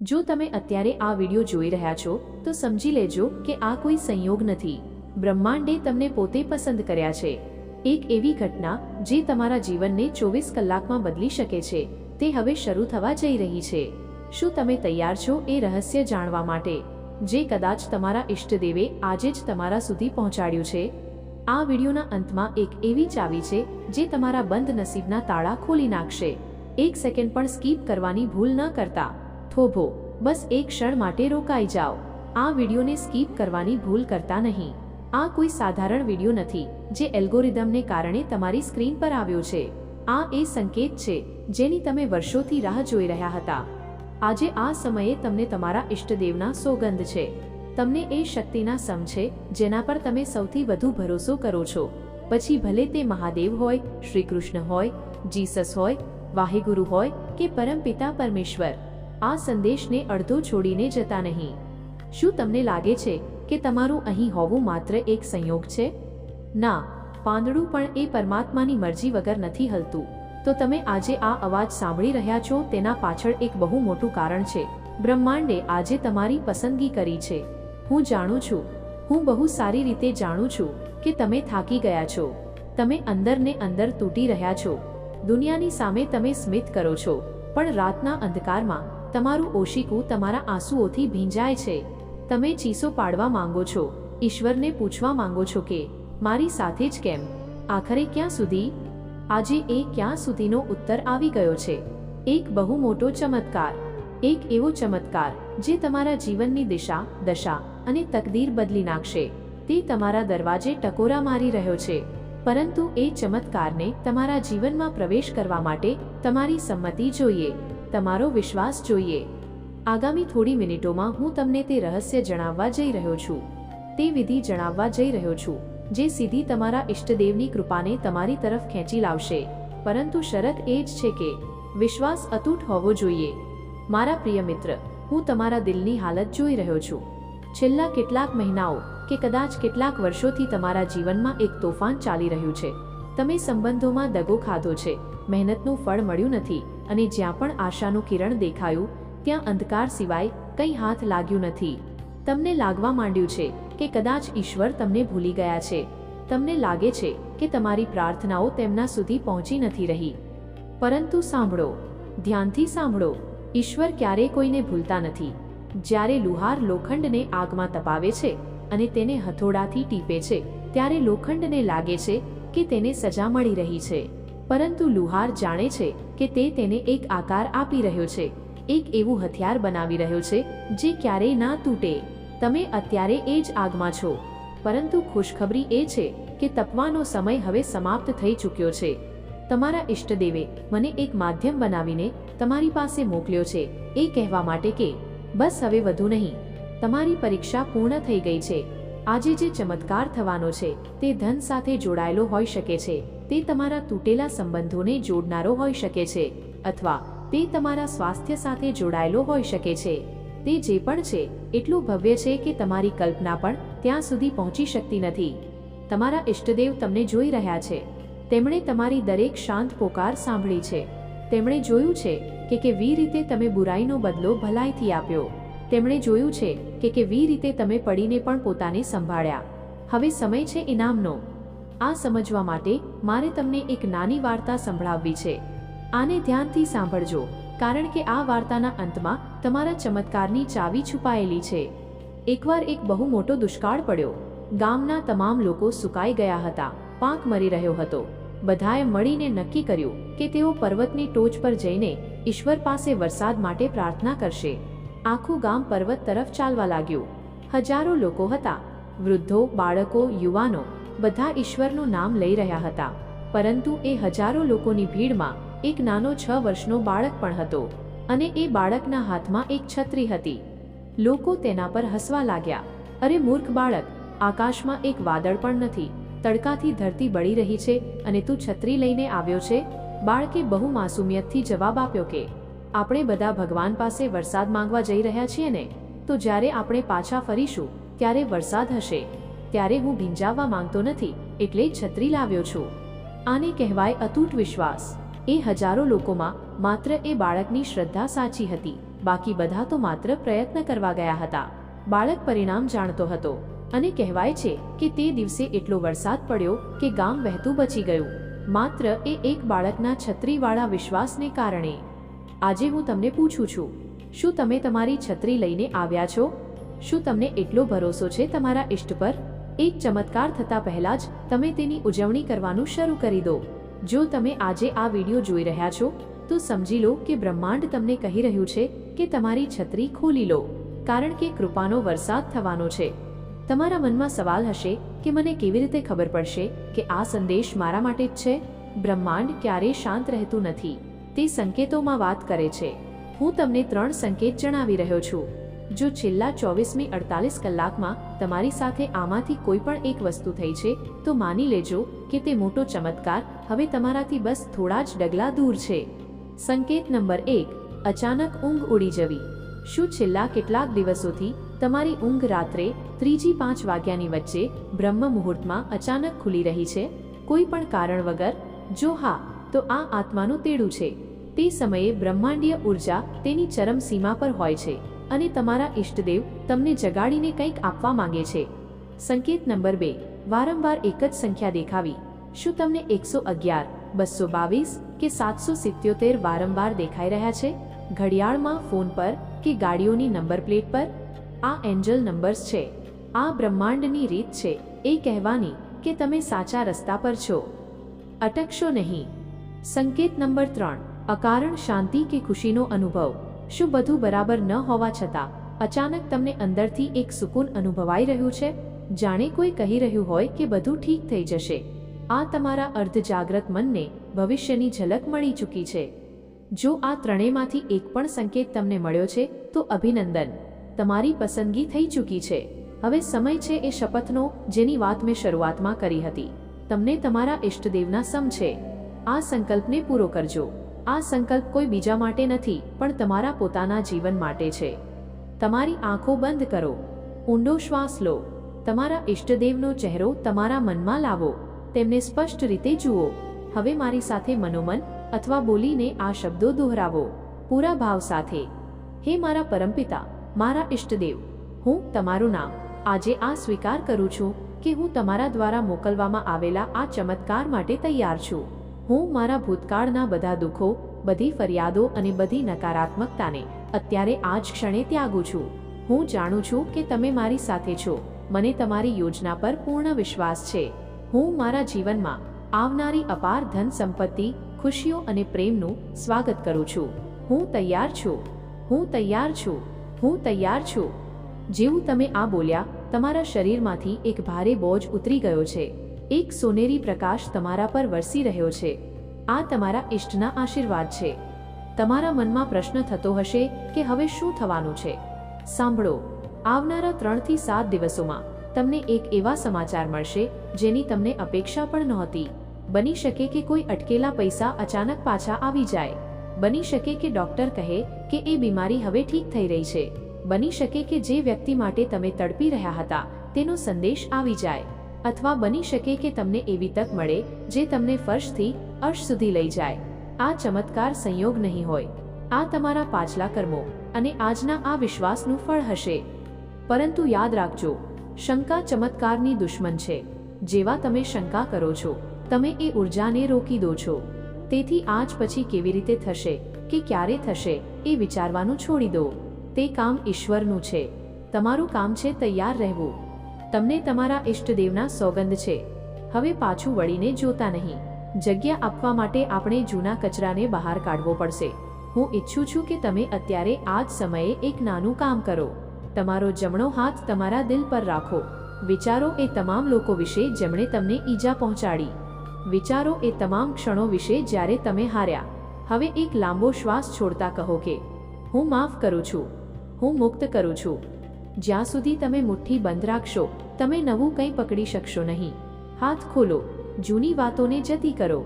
જો તમે અત્યારે આ વિડિયો જોઈ રહ્યા છો, તો સમજી લેજો કે આ કોઈ સંયોગ નથી. બ્રહ્માંડે તમને પોતે પસંદ કર્યા છે. એક એવી ઘટના જે તમારા જીવનને ચોવીસ કલાકમાં બદલી શકે છે. તે હવે શરૂ થવા જઈ રહી છે. શું તમે તૈયાર છો એ રહસ્ય જાણવા માટે? જે કદાચ તમારા ઈષ્ટદેવે આજે જ તમારા સુધી પહોંચાડ્યું છે. આ વિડિયોના અંતમાં એક એવી ચાવી છે, જે તમારા બંધ નસીબના તાળા ખોલી નાખશે. એક સેકન્ડ પણ સ્કીપ કરવાની ભૂલ ન કરતા. થોભો બસ એક ક્ષણ માટે રોકાઈ જાઓ. આ વિડિયોને સ્કીપ કરવાની ભૂલ કરતા નહીં. આ કોઈ સાધારણ વિડિયો નથી, જે એલ્ગોરિધમને કારણે તમારી સ્ક્રીન પર આવ્યો છે. આ એ સંકેત છે, જેની તમે વર્ષોથી રાહ જોઈ રહ્યા હતા. આજે આ સમયે તમને તમારા ઇષ્ટદેવના સોગંદ છે. તમને એ શક્તિના સમ છે, જેના પર તમે સૌથી વધુ ભરોસો કરો છો. પછી ભલે તે મહાદેવ હોય શ્રી કૃષ્ણ હોય, જીસસ હોય, વાહેગુરુ હોય કે પરમપિતા પરમેશ્વર આ સંદેશને અડધો છોડીને જતા નહીં. શું તમને લાગે છે કે તમારું અહીં હોવું માત્ર એક સંયોગ છે? ના, પાંદડું પણ એ પરમાત્માની મરજી વગર નથી હલતું. તો તમે આજે આ અવાજ સાંભળી રહ્યા છો તેના પાછળ એક બહુ મોટું કારણ છે. બ્રહ્માંડે આજે તમારી પસંદગી કરી છે. હું જાણું છું. હું બહુ સારી રીતે જાણું છું કે તમે થાકી ગયા છો. તમે અંદરને અંદર તૂટી રહ્યા છો. દુનિયાની સામે તમે સ્મિત કરો છો. પણ રાતના અંધકારમાં તમારું ઓશિકું તમારા આંસુઓથી ભીંજાય છે. તમે ચીસો પાડવા માંગો છો. ઈશ્વરને પૂછવા માંગો છો કે, મારી સાથે જ કેમ? આખરે ક્યાં સુધી? આજે એ ક્યાં સુધીનો ઉત્તર આવી ગયો છે. એક બહુ મોટો ચમત્કાર. એક એવો ચમત્કાર જે તમારા જીવનની દિશા, દશા અને તકદીર બદલી નાખશે. તે તમારા દરવાજે ટકોરા મારી રહ્યો છે. પરંતુ એ ચમત્કારને તમારા જીવનમાં પ્રવેશ કરવા માટે તમારી સંમતિ જોઈએ. તમારો વિશ્વાસ જોઈએ. આગામી થોડી મિનિટોમાં હું તમને તે રહસ્ય જણાવવા જઈ રહ્યો છું. તે વિધિ જણાવવા જઈ રહ્યો છું, જે સીધી તમારા ઈષ્ટદેવની કૃપાને તમારી તરફ ખેંચી લાવશે. પરંતુ શરત એ જ છે કે, વિશ્વાસ અતૂટ હોવો જોઈએ. મારા પ્રિય મિત્ર, હું તમારા દિલની હાલત જોઈ રહ્યો છું. છેલ્લા કેટલાક મહિનાઓ, કે કદાચ કેટલાક વર્ષોથી તમારા જીવનમાં એક તોફાન ચાલી રહ્યું છે. તમે સંબંધોમાં દગો ખાધો છે, મહેનતનું ફળ મળ્યું નથી. અને જ્યાં પણ આશાનું કિરણ દેખાયું, ત્યાં અંધકાર સિવાય કંઈ હાથ લાગ્યું નથી. તમને લાગવા માંડ્યું છે કે કદાચ ઈશ્વર તમને ભૂલી ગયા છે. તમને લાગે છે કે તમારી પ્રાર્થનાઓ તેમના સુધી પહોંચી નથી રહી. પરંતુ સાંભળો, ધ્યાનથી સાંભળો, ઈશ્વર ક્યારેય કોઈને ભૂલતા નથી. જ્યારે લુહાર લોખંડને આગમાં તપાવે છે અને તેને હથોડાથી ટીપે છે, ત્યારે લોખંડને લાગે છે કે તેને સજા મળી રહી છે. પરંતુ લુહાર જાણે છે કે તે તેને એક આકાર આપી રહ્યો છે, એક એવું હથિયાર બનાવી રહ્યો છે જે ક્યારેય ના તૂટે. તમે અત્યારે એ જ આગમાં છો. પરંતુ ખુશખબરી એ છે કે તપવાનો સમય હવે સમાપ્ત થઈ ચૂક્યો છે. તમારા ઈષ્ટદેવે મને એક માધ્યમ બનાવીને તમારી પાસે મોકલ્યો છે, એ કહેવા માટે કે, બસ હવે વધુ નહીં. તમારી પરીક્ષા પૂર્ણ થઈ ગઈ છે. આજે જે ચમત્કાર થવાનો છે, તે ધન સાથે જોડાયેલો હોઈ શકે છે. તે તમારા તૂટેલા સંબંધોને જોડનારો હોઈ શકે છે, અથવા તે તમારા સ્વાસ્થ્ય સાથે જોડાયેલો હોઈ શકે છે. તે જે પણ છે, એટલું ભવ્ય છે કે તમારી કલ્પના પણ ત્યાં સુધી પહોંચી શકતી નથી. તમારા ઈષ્ટદેવ તમને જોઈ રહ્યા છે. તેમણે તમારી દરેક શાંત પોકાર સાંભળી છે. તેમણે જોયું છે કે કેવી રીતે તમે બુરાઈનો બદલો ભલાઈથી આપ્યો. તેમણે જોયું છે કે કેવી રીતે તમે પડીને પણ પોતાને સંભાળ્યા. હવે સમય છે ઇનામનો. આ સમજવા માટે મારે તમને એક નાની વાર્તા સંભળાવવી છે. આને ધ્યાનથી સાંભળજો, કારણ કે આ વાર્તાના અંતમાં તમારા ચમત્કારની ચાવી છુપાયેલી છે. એકવાર એક બહુ મોટો દુષ્કાળ પડ્યો. ગામના તમામ લોકો સુકાઈ ગયા હતા. પાક મરી રહ્યો હતો. બધાએ મળીને નક્કી કર્યું કે તેઓ પર્વતની ટોચ પર જઈને ઈશ્વર પાસે વરસાદ માટે પ્રાર્થના કરશે. આખું ગામ પર્વત તરફ ચાલવા લાગ્યું. હજારો લોકો હતા. વૃદ્ધો, બાળકો, યુવાનો બધા ઈશ્વરનું નામ લઈ રહ્યા હતા. પરંતુ એ હજારો લોકોની ભીડમાં એક નાનો છ વર્ષનો બાળક પણ હતો અને એ બાળકના હાથમાં એક છત્રી હતી. લોકો તેના પર હસવા લાગ્યા. અરે મૂર્ખ બાળક, આકાશમાં એક વાદળ પણ નથી. તડકાથી ધરતી બળી રહી છે અને તું છત્રી લઈને આવ્યો છે? બાળકે બહુ માસુમિયતથી જવાબ આપ્યો કે, આપણે બધા ભગવાન પાસે વરસાદ માંગવા જઈ રહ્યા છીએ ને? તો જ્યારે આપણે પાછા ફરીશું, ત્યારે વરસાદ હશે. ત્યારે હું ભીંજાવવા માંગતો નથી, એટલે છત્રી લાવ્યો છું. આને કહેવાય અતૂટ વિશ્વાસ. એ હજારો લોકોમાં માત્ર એ બાળકની શ્રદ્ધા સાચી હતી, બાકી બધા તો માત્ર પ્રયત્ન કરવા ગયા હતા. બાળક પરિણામ જાણતો હતો અને કહેવાય છે કે તે દિવસે એટલો વરસાદ પડ્યો કે ગામ વહેતું બચી ગયું. માત્ર એ એક બાળકના છત્રીવાળા વિશ્વાસને કારણે. આજે હું તમને પૂછું છું, શું તમે તમારી છત્રી લઈને આવ્યા છો? શું તમને એટલો ભરોસો છે તમારા ઇષ્ટ પર? એક ચમત્કાર થતા પહેલા જ તમે તેની ઉજવણી કરવાનું શરૂ કરી દો. જો તમે આજે આ વીડિયો જોઈ રહ્યા છો, તો સમજી લો કે બ્રહ્માંડ તમને કહી રહ્યું છે કે તમારી છત્રી ખોલી લો, કારણ કે કૃપાનો વરસાદ થવાનો છે. તમારા મનમાં સવાલ હશે કે મને કેવી રીતે ખબર પડશે કે આ સંદેશ મારા માટે જ છે? બ્રહ્માંડ ક્યારેય શાંત રહેતું નથી. તે સંકેતોમાં વાત કરે છે. હું તમને ત્રણ સંકેત જણાવી રહ્યો છું. જો છેલ્લા ચોવીસમી અડતાલીસ કલાકમાં તમારી સાથે આમાંથી કોઈ પણ એક વસ્તુ થઈ છે, તો માની લેજો કે તે મોટો ચમત્કાર હવે તમારાથી બસ થોડા જ ડગલા દૂર છે. સંકેત નંબર એક, અચાનક ઊંઘ ઉડી જવી. શું છેલ્લા કેટલાક દિવસોથી તમારી ઊંઘ રાત્રે ત્રીજી પાંચ વાગ્યાની વચ્ચે બ્રહ્મ મુહૂર્તમાં અચાનક ખુલી રહી છે? કોઈ પણ કારણ વગર? જો હા, તો આ આત્માનું તેડું છે. તે સમયે બ્રહ્માંડીય ઊર્જા તેની ચરમ સીમા પર હોય છે. અને તમારા ઇષ્ટદેવ તમને જગાડીને કંઈક આપવા માંગે છે. સંકેત નંબર બે. વારંવાર એક જ સંખ્યા દેખાવી. શું તમને એકસો અગિયાર, બસો બાવીસ કે સાતસો સિત્યોતેર વારંવાર દેખાઈ રહ્યા છે? ઘડિયાળમાં ફોન પર કે ગાડીઓની નંબર પ્લેટ પર? આ એન્જલ નંબર્સ છે. આ બ્રહ્માંડની રીત છે. એ કહેવાની કે તમે સાચા રસ્તા પર છો. અટકશો નહીં. સંકેત નંબર ત્રણ. અકારણ શાંતિ કે ખુશીનો અનુભવ. શું બધું બરાબર ન હોવા છતાં અચાનક તમને અંદરથી એક સુકૂન અનુભવાઈ રહ્યું છે? જાણે કોઈ કહી રહ્યું હોય કે બધું ઠીક થઈ જશે. આ તમારા અર્ધજાગ્રત મનને ભવિષ્યની ઝલક મળી ચૂકી છે. જો આ ત્રણેયમાંથી એક પણ સંકેત તમને મળ્યો છે, તો અભિનંદન. તમારી પસંદગી થઈ ચૂકી છે. હવે સમય છે એ શપથનો, જેની વાત મેં શરૂઆતમાં કરી હતી. તમને તમારા ઇષ્ટદેવના સમ છે. આ સંકલ્પને પૂરો કરજો. આ સંકલ્પ કોઈ બીજા માટે નથી, પણ તમારા પોતાના જીવન માટે છે. તમારી આંખો બંધ કરો. ઊંડો શ્વાસ લો. તમારા ઇષ્ટદેવનો ચહેરો તમારા મનમાં લાવો. તેમને સ્પષ્ટ રીતે જુઓ. હવે મારી સાથે મનોમન અથવા બોલીને આ શબ્દો દોહરાવો. પૂરા ભાવ સાથે. હે મારા પરમપિતા, મારા ઇષ્ટદેવ હું તમારું નામ આજે આ સ્વીકાર કરું છું કે હું તમારા દ્વારા મોકલવામાં આવેલા આ ચમત્કાર માટે તૈયાર છું. હું મારા ભૂતકાળના બધા દુઃખો, બધી ફરિયાદો અને બધી નકારાત્મકતાને અત્યારે આ જ ક્ષણે ત્યાગું છું. હું જાણું છું કે તમે મારી સાથે છો. મને તમારી યોજના પર પૂર્ણ વિશ્વાસ છે. હું મારા જીવનમાં આવનારી અપાર ધન સંપત્તિ, ખુશીઓ અને પ્રેમનું સ્વાગત કરું છું. હું તૈયાર છું. હું તૈયાર છું. હું તૈયાર છું. જેવું તમે આ બોલ્યા, તમારા શરીરમાંથી એક ભારે બોજ ઉતરી ગયો છે. એક સોનેરી પ્રકાશ તમારા પર વરસી રહ્યો છે. આ તમારા ઇષ્ટના આશીર્વાદ છે. તમારા મનમાં પ્રશ્ન થતો હશે કે હવે શું થવાનું છે? સાંભળો, આવનારા ત્રણથી સાત દિવસોમાં તમને એક એવા સમાચાર મળશે જેની તમને અપેક્ષા પણ નહોતી. બની શકે કે કોઈ અટકેલા પૈસા અચાનક પાછા આવી જાય. બની શકે કે ડોક્ટર કહે કે એ બીમારી હવે ઠીક થઈ રહી છે. બની શકે કે જે વ્યક્તિ માટે તમે તડપી રહ્યા હતા, તેનો સંદેશ આવી જાય. અથવા બની શકે કે તમને એવી તક મળે જે તમને ફર્શથી અર્શ સુધી લઈ જાય. આ ચમત્કાર સંયોગ નહીં હોય. આ તમારા પાછલા કર્મો અને આજના આ વિશ્વાસનું ફળ હશે. પરંતુ યાદ રાખજો, શંકા ચમત્કારની દુશ્મન છે. જેવા તમે શંકા કરો છો, તમે એ ઉર્જાને રોકી દો છો. તેથી આજ પછી કેવી રીતે થશે કે ક્યારે થશે એ વિચારવાનું છોડી દો. તે કામ ઈશ્વરનું છે. તમારું કામ છે તૈયાર રહેવું. તમને તમારા ઇષ્ટદેવના સોગંદ છે. હવે પાછું વળીને જોતા નહીં. જગ્યા આપવા માટે આપણે જૂના કચરાને બહાર કાઢવો પડશે. હું ઈચ્છું છું કે તમે અત્યારે આ જ સમયે એક નાનું કામ કરો. તમારો જમણો હાથ તમારા દિલ પર રાખો. વિચારો એ તમામ લોકો વિશે જેમણે તમને ઈજા પહોંચાડી. વિચારો એ તમામ ક્ષણો વિશે જ્યારે તમે હાર્યા. હવે એક લાંબો શ્વાસ છોડતા કહો કે, હું માફ કરું છું. હું મુક્ત કરું છું. જ્યાં સુધી તમે મુઠ્ઠી બંધ રાખશો, તમે નવું કંઈ પકડી શકશો નહીં. હાથ ખોલો, જૂની વાતોને જતી કરો.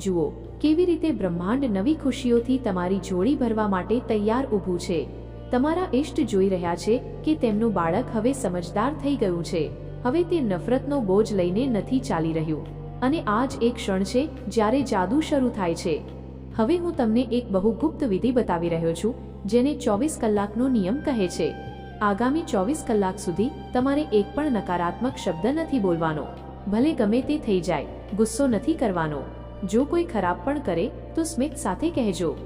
જુઓ, કેવી રીતે બ્રહ્માંડ નવી ખુશીઓથી તમારી જોડી ભરવા માટે તૈયાર ઊભું છે. તમારા ઇષ્ટ જોઈ રહ્યા છે કે તેમનું બાળક હવે સમજદાર થઈ ગયું છે. હવે તે નફરતનો બોજ લઈને નથી ચાલી રહ્યું. અને આ જ એક ક્ષણ છે જ્યારે જાદુ શરૂ થાય છે. હવે હું તમને એક બહુ ગુપ્ત વિધિ બતાવી રહ્યો છું, જેને ચોવીસ કલાકનો નિયમ કહે છે. આગામી ચોવીસ કલાક સુધી તમારે એક પણ નકારાત્મક શબ્દ નથી બોલવાનો. ભલે ગમે તે થઈ જાય, ગુસ્સો નથી કરવાનો. જો કોઈ ખરાબ પણ કરે, તો સ્મિત સાથે કહેજો.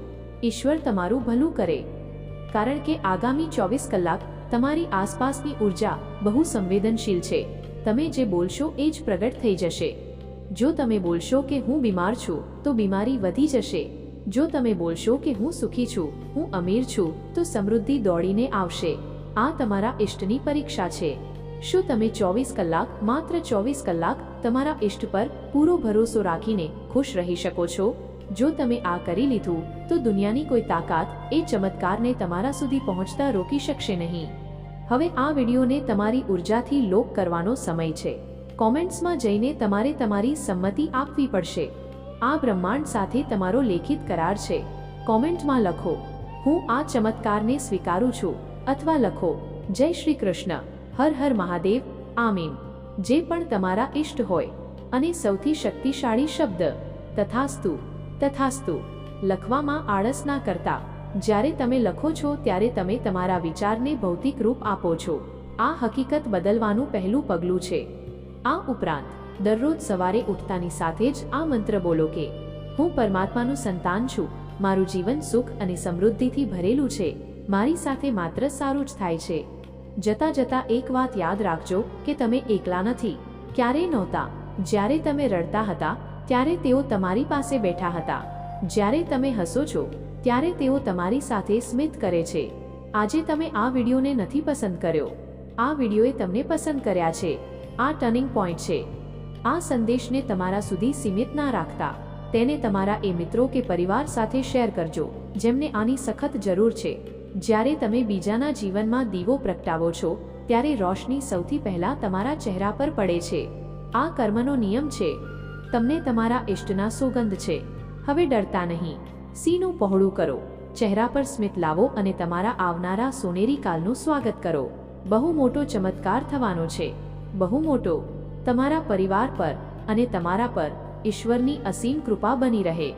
ઈશ્વર તમારું ભલું કરે. કારણ કે આગામી ચોવીસ કલાક તમારી આસપાસની ઊર્જા બહુ સંવેદનશીલ છે. તમે જે બોલશો એ જ પ્રગટ થઈ જશે. જો તમે બોલશો કે હું બીમાર છું, તો બીમારી વધી જશે. જો તમે બોલશો કે હું સુખી છું, હું અમીર છું, તો સમૃદ્ધિ દોડીને આવશે. આ તમારા ઇષ્ટની પરીક્ષા છે. શું તમે ચોવીસ કલાક, માત્ર ચોવીસ કલાક, તમારા ઇષ્ટ પર પૂરો ભરોસો રાખીને ખુશ રહી શકો છો? જો તમે આ કરી લીધું, તો દુનિયાની કોઈ તાકાત એ ચમત્કારને તમારા સુધી પહોંચતા રોકી શકશે નહીં. હવે આ વિડીયોને તમારી ઉર્જાથી લોક કરવાનો સમય છે. કોમેન્ટ્સમાં જઈને તમારે તમારી સંમતિ આપવી પડશે. આ બ્રહ્માંડ સાથે તમારો લેખિત કરાર છે. કોમેન્ટમાં લખો, હું આ ચમત્કારને સ્વીકારું છું. અથવા લખો, જય શ્રી કૃષ્ણ, હર હર મહાદેવ, આમીન. જે પણ તમારા ઇષ્ટ હોય અને સૌથી શક્તિશાળી શબ્દ, તથાસ્તુ તથાસ્તુ, લખવામાં આળસ ના કરતા, જ્યારે તમે લખો છો ત્યારે તમે તમારા વિચારને ભૌતિક રૂપ આપો છો. આ હકીકત બદલવાનું પહેલું પગલું છે. આ ઉપરાંત, દરરોજ સવારે ઉઠતાની સાથે જ આ મંત્ર બોલો કે, હું પરમાત્માનું સંતાન છું, મારું જીવન સુખ અને સમૃદ્ધિથી ભરેલું છે. મારી સાથે માત્ર સારું જ થાય છે. જતા જતા એક વાત યાદ રાખજો કે તમે એકલા નથી. ક્યારેય નહોતા. જ્યારે તમે રડતા હતા, ત્યારે તેઓ તમારી પાસે બેઠા હતા. જ્યારે તમે હસો છો, ત્યારે તેઓ તમારી સાથે સ્મિત કરે છે. આજે તમે આ વિડીયોને નથી પસંદ કર્યો. આ વિડીયોએ તમને પસંદ કર્યા છે. આ ટર્નિંગ પોઈન્ટ છે. આ સંદેશને તમારા સુધી સીમિત ના રાખતા. તેને તમારા એ મિત્રો કે પરિવાર સાથે શેર કરજો, જેમને આની સખત જરૂર છે. જ્યારે તમે બીજાના જીવનમાં દીવો પ્રગટાવો છો, ત્યારે રોશની સૌથી પહેલા તમારા ચહેરા પર પડે છે. આ કર્મનો નિયમ છે. તમને તમારા ઇષ્ટના સોગંધ છે. હવે ડરતા નહીં. સીનું પહોળું કરો. ચહેરા પર સ્મિત લાવો અને તમારા આવનારા સોનેરી કાલનું સ્વાગત કરો. બહુ મોટો ચમત્કાર થવાનો છે. બહુ મોટો. તમારા પરિવાર પર અને તમારા પર ઈશ્વરની અસીમ કૃપા બની રહે.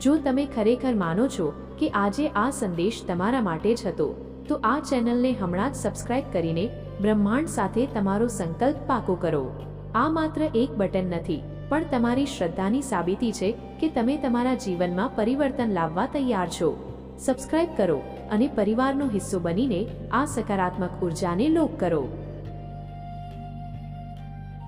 જો તમે ખરેખર માનો છો કે આજે આ સંદેશ તમારા માટે જ હતો, તો આ ચેનલને હમણાં જ સબસ્ક્રાઇબ કરીને બ્રહ્માંડ સાથે તમારો સંકલ્પ પાકો કરો. આ માત્ર એક બટન નથી, પણ તમારી શ્રદ્ધાની સાબિતી છે કે તમે તમારા જીવનમાં પરિવર્તન લાવવા તૈયાર છો. સબસ્ક્રાઇબ કરો અને પરિવારનો હિસ્સો બનીને આ સકારાત્મક ઉર્જાને લોક કરો.